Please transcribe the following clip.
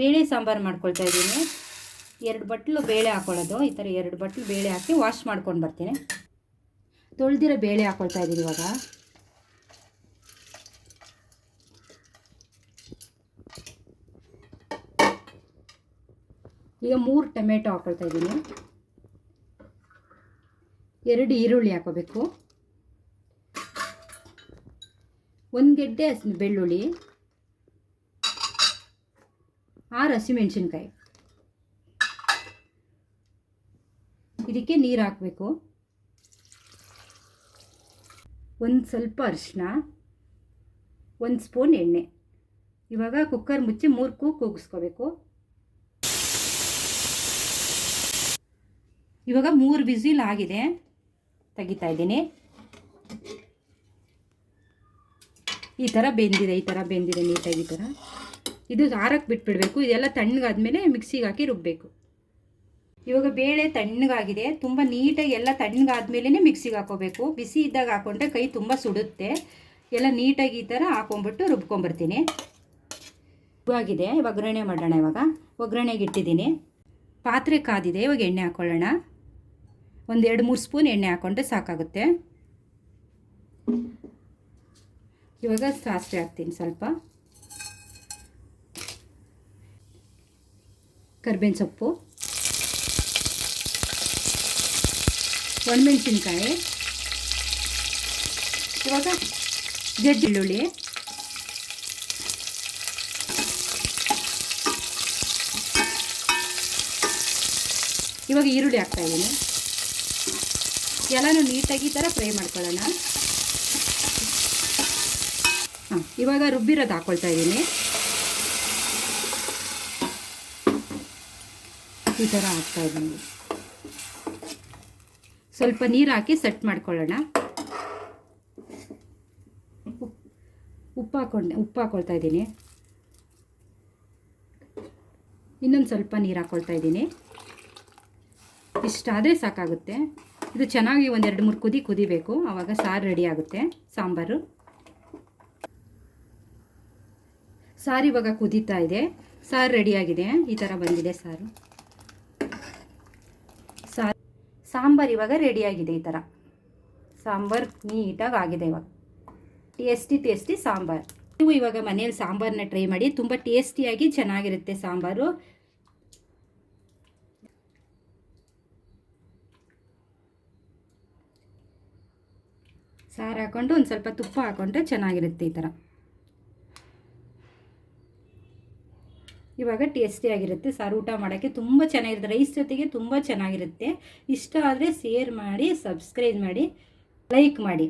ಬೇಳೆ ಸಾಂಬಾರು ಮಾಡ್ಕೊಳ್ತಾ ಇದ್ದೀನಿ. ಎರಡು ಬಟ್ಲು ಬೇಳೆ ಹಾಕೊಳ್ಳೋದು. ಈ ಥರ ಎರಡು ಬಟ್ಲು ಬೇಳೆ ಹಾಕಿ ವಾಶ್ ಮಾಡ್ಕೊಂಡು ಬರ್ತೀನಿ. ತೊಳೆದಿರೋ ಬೇಳೆ ಹಾಕ್ಕೊಳ್ತಾ ಇದ್ದೀನಿ ಇವಾಗ. ಈಗ ಮೂರು ಟೊಮೆಟೊ ಹಾಕ್ಕೊಳ್ತಾ ಇದ್ದೀನಿ. ಎರಡು ಈರುಳ್ಳಿ ಹಾಕೋಬೇಕು. ಒಂದು ಗೆಡ್ಡೆ ಬೆಳ್ಳುಳ್ಳಿ. ಆರು ಹಸಿಮೆಣಸಿನ್ಕಾಯಿ ಇದಕ್ಕೆ ನೀರು ಹಾಕಬೇಕು. ಒಂದು ಸ್ವಲ್ಪ ಅರಿಶಿನ ಒಂದು ಸ್ಪೂನ್ ಎಣ್ಣೆ. ಇವಾಗ ಕುಕ್ಕರ್ ಮುಚ್ಚಿ ಮೂರು ಕೂ ಕೂಗಿಸ್ಕೋಬೇಕು. ಇವಾಗ ಮೂರು ಬಿಸಿಲ್ ಆಗಿದೆ. ತೆಗಿತಾ ಇದ್ದೀನಿ. ಈ ಥರ ಬೆಂದಿದೆ, ಈ ಥರ ಬೆಂದಿದೆ, ನೀಟಾಗಿ ಈ ಥರ ಇದು ಆರಕ್ಕೆ ಬಿಟ್ಬಿಡಬೇಕು. ಇದೆಲ್ಲ ತಣ್ಣಗಾದ್ಮೇಲೆ ಮಿಕ್ಸಿಗೆ ಹಾಕಿ ರುಬ್ಬಬೇಕು ಇವಾಗ ಬೇಳೆ ತಣ್ಣಗಾಗಿದೆ. ತುಂಬ ನೀಟಾಗಿ ಎಲ್ಲ ತಣ್ಣಗಾದ್ಮೇಲೆ ಮಿಕ್ಸಿಗೆ ಹಾಕೋಬೇಕು. ಬಿಸಿ ಇದ್ದಾಗ ಹಾಕೊಂಡ್ರೆ ಕೈ ತುಂಬ ಸುಡುತ್ತೆ. ಎಲ್ಲ ನೀಟಾಗಿ ಈ ಥರ ಹಾಕೊಂಡ್ಬಿಟ್ಟು ರುಬ್ಕೊಂಬರ್ತೀನಿ ಇವಾಗಿದೆ. ಇವಾಗ ಒಗ್ಗರಣೆ ಮಾಡೋಣ ಇವಾಗ. ಒಗ್ಗರಣೆಗೆ ಇಟ್ಟಿದ್ದೀನಿ. ಪಾತ್ರೆ ಕಾದಿದೆ. ಇವಾಗ ಎಣ್ಣೆ ಹಾಕ್ಕೊಳ್ಳೋಣ ಒಂದು ಎರಡು ಮೂರು ಸ್ಪೂನ್ ಎಣ್ಣೆ ಹಾಕ್ಕೊಂಡ್ರೆ ಸಾಕಾಗುತ್ತೆ. ಇವಾಗ ಸಾಸಿವೆ ಹಾಕ್ತೀನಿ ಸ್ವಲ್ಪ. ಕರ್ಬೇವಿನ ಸೊಪ್ಪು, ಒಣಮೆಣಸಿನ್ಕಾಯಿ, ಇವಾಗ ಜಜ್ಜಿ ಈರುಳ್ಳಿ ಇವಾಗ ಈರುಳ್ಳಿ ಹಾಕ್ತಾ ಇದ್ದೀನಿ. ಎಲ್ಲನೂ ನೀಟಾಗಿ ಈ ಥರ ಫ್ರೈ ಮಾಡ್ಕೊಳ್ಳೋಣ. ಹಾಂ, ಇವಾಗ ರುಬ್ಬಿರೋದು ಹಾಕ್ಕೊಳ್ತಾ ಇದ್ದೀನಿ. ಈ ಥರ ಹಾಕ್ತಾ ಇದ್ದೀನಿ. ಸ್ವಲ್ಪ ನೀರು ಹಾಕಿ ಸೆಟ್ ಮಾಡ್ಕೊಳ್ಳೋಣ. ಉಪ್- ಉಪ್ಪು ಹಾಕೊಂಡೆ, ಉಪ್ಪು ಹಾಕೊಳ್ತಾ ಇದ್ದೀನಿ. ಇನ್ನೊಂದು ಸ್ವಲ್ಪ ನೀರು ಹಾಕ್ಕೊಳ್ತಾ ಇದ್ದೀನಿ. ಇಷ್ಟಾದರೆ ಸಾಕಾಗುತ್ತೆ. ಇದು ಚೆನ್ನಾಗಿ ಒಂದೆರಡು ಮೂರು ಕುದಿ ಕುದಿಬೇಕು. ಆವಾಗ ಸಾರು ರೆಡಿ ಆಗುತ್ತೆ, ಸಾಂಬಾರು. ಸಾರು ಇವಾಗ ಕುದೀತಾ ಇದೆ. ಸಾರು ರೆಡಿಯಾಗಿದೆ ಈ ಥರ ಬಂದಿದೆ ಸಾರು. ಸಾಂಬಾರು ಇವಾಗ ರೆಡಿಯಾಗಿದೆ ಈ ಥರ ಸಾಂಬಾರು ನೀಟಾಗಿ ಆಗಿದೆ ಇವಾಗ. Tasty tasty sambar. ನೀವು ಇವಾಗ ಮನೆಯಲ್ಲಿ ಸಾಂಬಾರನ್ನ ಟ್ರೈ ಮಾಡಿ, ತುಂಬ ಟೇಸ್ಟಿಯಾಗಿ ಚೆನ್ನಾಗಿರುತ್ತೆ ಸಾಂಬಾರು. ಸಾರು ಹಾಕ್ಕೊಂಡು ಒಂದು ಸ್ವಲ್ಪ ತುಪ್ಪ ಹಾಕ್ಕೊಂಡ್ರೆ ಚೆನ್ನಾಗಿರುತ್ತೆ ಈ ಥರ ಇವಾಗ ಟೇಸ್ಟಿಯಾಗಿರುತ್ತೆ ಸಾರು ಊಟ ಮಾಡೋಕ್ಕೆ ತುಂಬ ಚೆನ್ನಾಗಿರುತ್ತೆ. ರೈಸ್ ಜೊತೆಗೆ ತುಂಬ ಚೆನ್ನಾಗಿರುತ್ತೆ. ಇಷ್ಟ ಆದರೆ ಶೇರ್ ಮಾಡಿ ಸಬ್ಸ್ಕ್ರೈಬ್ ಮಾಡಿ ಲೈಕ್ ಮಾಡಿ.